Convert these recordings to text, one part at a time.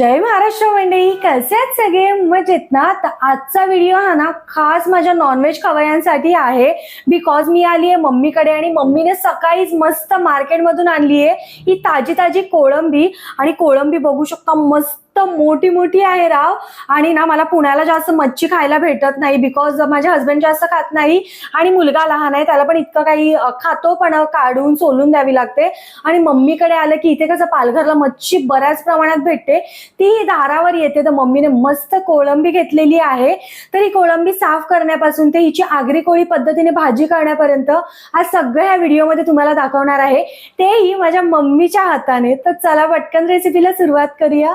जय महाराष्ट्र मंडळी कसे आहेत सगळे? मजेत ना? तर आजचा व्हिडिओ हा ना खास माझ्या नॉनव्हेज खवयांसाठी आहे. बिकॉज मी आली आहे मम्मीकडे आणि मम्मीने सकाळीच मस्त मार्केटमधून आणली आहे ही ताजी ताजी कोळंबी. आणि कोळंबी बघू शकता मस्त मोठी मोठी आहे राव. आणि ना मला पुण्याला जास्त मच्छी खायला भेटत नाही बिकॉज माझ्या हस्बंड जास्त खात नाही. आणि मुलगा लहान आहे त्याला पण इतकं काही खातो पण काढून सोलून द्यावी लागते. आणि मम्मीकडे आलं की इथे कसं पालघरला मच्छी बऱ्याच प्रमाणात भेटते. ती दारावर येते. तर मम्मीने मस्त कोळंबी घेतलेली आहे. तर ही कोळंबी साफ करण्यापासून ते हिची आगरी कोळी पद्धतीने भाजी करण्यापर्यंत आज सगळ्या व्हिडिओमध्ये तुम्हाला दाखवणार आहे. तेही माझ्या मम्मीच्या हाताने. तर चला पटकन रेसिपीला सुरुवात करूया.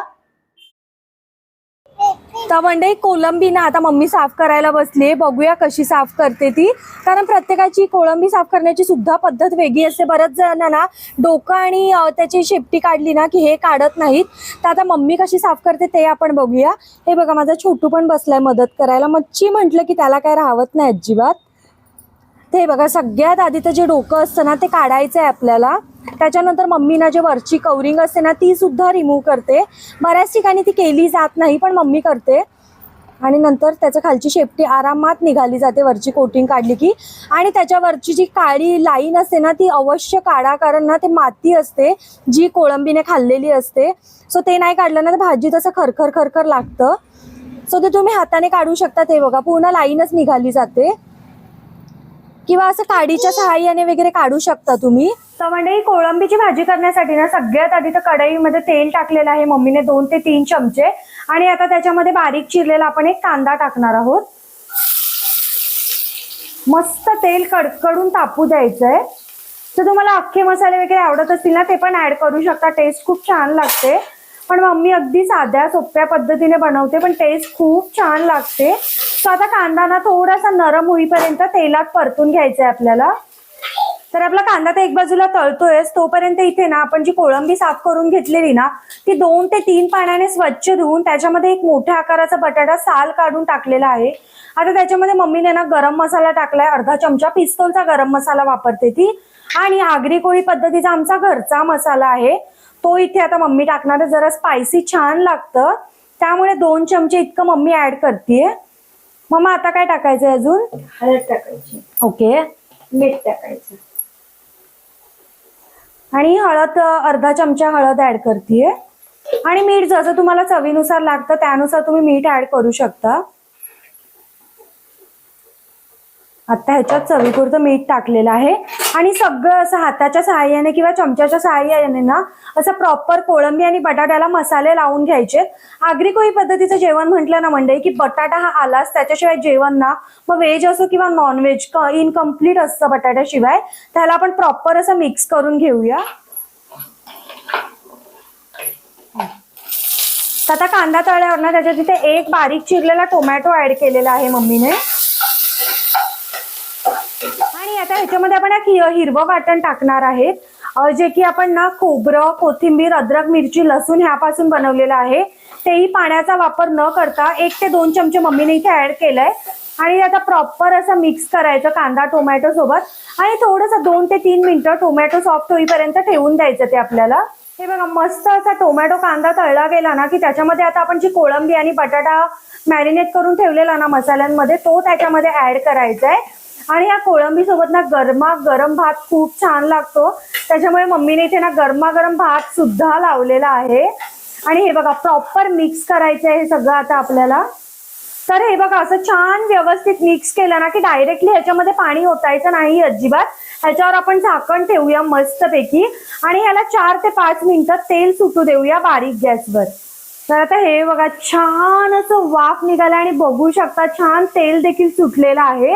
तर म्हणजे कोलंबी ना आता मम्मी साफ करायला बसली बघूया कशी साफ करते ती. कारण प्रत्येकाची कोळंबी साफ करण्याची सुद्धा पद्धत वेगळी असते. बऱ्याच जणांना डोकं आणि त्याची शेपटी काढली ना की हे काढत नाहीत. तर आता मम्मी कशी साफ करते ते आपण बघूया. हे बघा माझा छोटू पण बसलाय मदत करायला. मच्छी म्हटलं की त्याला काय राहत नाही अजिबात. ते बघा सगळ्यात आधी तर जे डोकं असतं ना ते काढायचं आहे आपल्याला. त्याच्यानंतर मम्मीना जे वरची कवरिंग असते ना ती सुद्धा रिमूव्ह करते. बऱ्याच ठिकाणी ती केली जात नाही पण मम्मी करते. आणि नंतर त्याच्या खालची शेपटी आरामात निघाली जाते वरची कोटिंग काढली की. आणि त्याच्यावरची जी काळी लाईन असते ना ती अवश्य काढा कारण ना ते माती असते जी कोळंबीने खाल्लेली असते. सो ते नाही काढलं ना तर भाजी तसं खरखर खरखर लागतं. सो ते तुम्ही हाताने काढू शकता ते बघा. पूर्ण लाईनच निघाली जाते. किंवा असं काडीच्या सहाय्याने वगैरे काढू शकता तुम्ही? तर म्हणजे कोळंबीची भाजी करण्यासाठी ना सगळ्यात आधी तर कढईमध्ये तेल टाकलेलं आहे. मम्मीने दोन ते तीन चमचे. आणि आता त्याच्यामध्ये बारीक चिरलेला आपण एक कांदा टाकणार आहोत. मस्त तेल कडकडून तापू द्यायचंय. तर तुम्हाला अख्खे मसाले वगैरे आवडत असतील ना ते पण ऍड करू शकता. टेस्ट खूप छान लागते. पण मम्मी अगदी साध्या सोप्या पद्धतीने बनवते पण टेस्ट खूप छान लागते. सो आता कांदा ना थोडासा नरम होईपर्यंत तेलात परतून घ्यायचा आहे आपल्याला. तर आपला कांदा तर एक बाजूला तळतोयच तोपर्यंत इथे ना आपण जी कोळंबी साफ करून घेतलेली ना ती दोन ते तीन पाण्याने स्वच्छ धुवून त्याच्यामध्ये एक मोठ्या आकाराचा बटाटा साल काढून टाकलेला आहे. आता त्याच्यामध्ये मम्मीने ना गरम मसाला टाकलाय अर्धा चमचा पिस्तोलचा गरम मसाला वापरते ती. आणि आगरी कोळी पद्धतीचा आमचा घरचा मसाला आहे. तो इथे आता मम्मी टाकणार आहे. जरा स्पायसी छान लागतं. त्यामुळे दोन चमचे इतकं मम्मी ऍड करते मम्मा आता काय टाकायचंय अजून? हळद टाकायची. ओके. मीठ टाकायचं. आणि हळद अर्धा चमचा हळद ऍड करते आणि मीठ जसं तुम्हाला चवीनुसार लागतं त्यानुसार तुम्ही मीठ ऍड करू शकता. आता ह्याच्यात चवीपुरतं मीठ टाकलेलं आहे. आणि सगळं असं हाताच्या सहाय्याने किंवा चमच्याच्या सहाय्याने ना असं प्रॉपर कोळंबी आणि बटाट्याला मसाले लावून घ्यायचे. आगरी कोळी पद्धतीचं जेवण म्हटलं ना मंडळी की बटाटा हा आलाच त्याच्याशिवाय जेवण ना मग व्हेज असो किंवा नॉनव्हेज इनकम्प्लीट असतं बटाट्याशिवाय. त्याला आपण प्रॉपर असं मिक्स करून घेऊया. आता कांदा तळल्यावर ना त्याच्या तिथे एक बारीक चिरलेला टोमॅटो ऍड केलेला आहे मम्मीने. आता ह्याच्यामध्ये आपण एक हिरवं वाटण टाकणार आहेत. जे की आपण ना खोबरं कोथिंबीर अद्रक मिरची लसूण ह्यापासून बनवलेलं आहे. तेही पाण्याचा वापर न करता एक ते दोन चमचे मम्मीने इथे ऍड केलंय. आणि आता प्रॉपर असं मिक्स करायचं कांदा टोमॅटो सोबत. आणि थोडंसं दोन ते तीन मिनिटं टोमॅटो सॉफ्ट होईपर्यंत ठेवून द्यायचं ते आपल्याला. हे बघा मस्त असा टोमॅटो कांदा तळला गेला ना की त्याच्यामध्ये आता आपण जी कोळंबी आणि बटाटा मॅरिनेट करून ठेवलेला ना मसाल्यांमध्ये तो त्याच्यामध्ये ऍड करायचा आहे आणि या कोळंबी सोबत ना गरमा गरम भात खूप छान लागतो. त्याच्यामुळे मम्मीने इथे ना गरमागरम भात सुद्धा लावलेला आहे. आणि हे बघा प्रॉपर मिक्स करायचं आहे हे सगळं आता आपल्याला. तर हे बघा असं छान व्यवस्थित मिक्स केलं ना की डायरेक्टली ह्याच्यामध्ये पाणी ओतायचं नाही अजिबात. ह्याच्यावर आपण झाकण ठेवूया मस्तपैकी. आणि ह्याला चार ते पाच मिनिटं तेल सुटू देऊया बारीक गॅसवर. तर आता हे बघा छान असं वाफ निघाला आणि बघू शकता छान तेल देखील सुटलेलं आहे.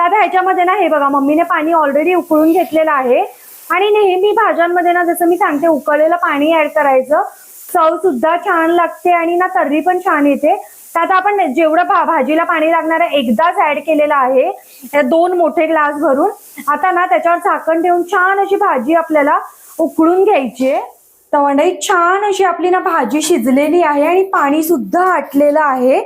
तर आता ह्याच्यामध्ये ना हे बघा मम्मीने पाणी ऑलरेडी उकळून घेतलेलं आहे. आणि नेहमी भाज्यांमध्ये ना जसं मी सांगते उकळलेलं पाणी ऍड करायचं. चव सुद्धा छान लागते आणि ना तर्री पण छान येते. तर आता आपण जेवढं भा भाजीला पाणी लागणार आहे एकदाच ऍड केलेलं आहे. दोन मोठे ग्लास भरून. आता ना त्याच्यावर झाकण ठेवून छान अशी भाजी आपल्याला उकळून घ्यायची आहे. तर मंडळी छान अशी आपली ना भाजी शिजलेली आहे आणि पाणी सुद्धा आटलेलं आहे.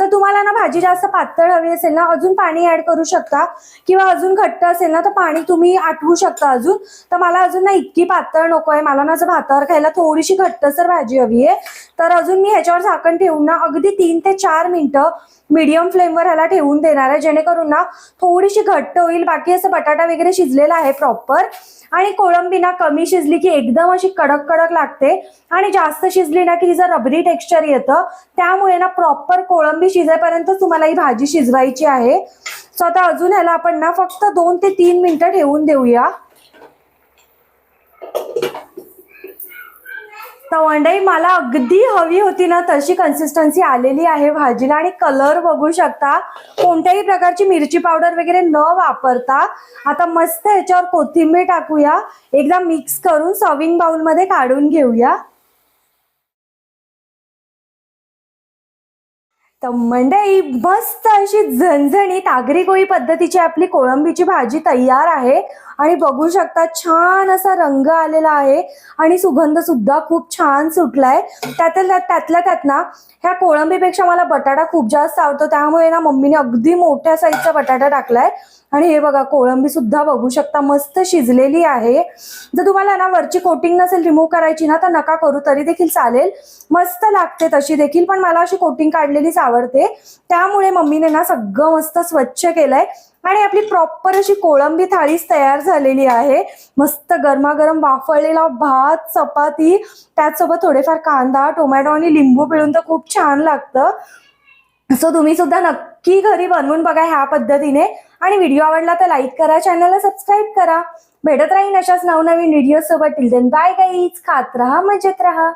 तर तुम्हाला ना भाजी जास्त पातळ हवी असेल ना अजून पाणी ऍड करू शकता. किंवा अजून घट्ट असेल ना तर पाणी तुम्ही आठवू शकता अजून. तर मला अजून ना इतकी पातळ नको आहे. मला ना असं भातावर खायला थोडीशी घट्टसर भाजी हवी आहे. तर अजून मी ह्याच्यावर झाकण ठेवून ना अगदी तीन ते चार मिनिटं मीडियम फ्लेमवर ह्याला ठेवून देणार आहे. जेणेकरून ना थोडीशी घट्ट होईल. बाकी असं बटाटा वगैरे शिजलेला आहे प्रॉपर आणि कोळंबी ना कमी शिजली की एकदम अशी कडक कडक लागते. आणि जास्त शिजली ना की तिचं रबरी टेक्स्चर येतं. त्यामुळे ना प्रॉपर कोळंबी शिजेपर्यंत तुम्हाला ही भाजी शिजवायची आहे. सो आता अजून ह्याला आपण ना फक्त दोन ते तीन मिनिटं ठेवून देऊया. तर मला अगदी हवी होती ना तशी कन्सिस्टन्सी आलेली आहे भाजीला आणि कलर बघू शकता. कोणत्याही प्रकारची मिरची पावडर वगैरे न वापरता. आता मस्त ह्याच्यावर कोथिंबीर टाकूया. एकदा मिक्स करून सर्विंग बाउलमध्ये काढून घेऊया. तर मंडई मस्त अशी झणझणीत आगरी कोळी पद्धतीची आपली कोळंबीची भाजी तयार आहे. आणि बघू शकता छान असा रंग आलेला आहे. आणि सुगंध सुद्धा खूप छान सुटलाय. त्यातल्या त्यातल्या त्यात ना ह्या कोळंबीपेक्षा मला बटाटा खूप जास्त आवडतो. त्यामुळे ना मम्मीने अगदी मोठ्या साईजचा बटाटा टाकलाय. आणि हे बघा कोळंबी सुद्धा बघू शकता मस्त शिजलेली आहे. जर तुम्हाला ना वरची कोटिंग नसेल रिमूव्ह करायची ना तर नका करू तरी देखील चालेल. मस्त लागते तशी देखील पण मला अशी कोटिंग काढलेलीच आवडते. त्यामुळे मम्मीने ना सगळं मस्त स्वच्छ केलंय. आणि आपली प्रॉपर अशी कोळंबी थाळीच तयार झालेली आहे. मस्त गरमागरम वाफळलेला भात चपाती त्याचसोबत थोडेफार कांदा टोमॅटो आणि लिंबू पिळून तर खूप छान लागतं. सो तुम्ही सुद्धा नक्की घरी बनवून बघा ह्या पद्धतीने. आणि व्हिडिओ आवडला तर लाईक करा चॅनलला सबस्क्राईब करा. भेटत राहीन अशाच नवनवीन व्हिडिओ सोबत. टिल देन बाय गाईज खात राहा मजेत राहा.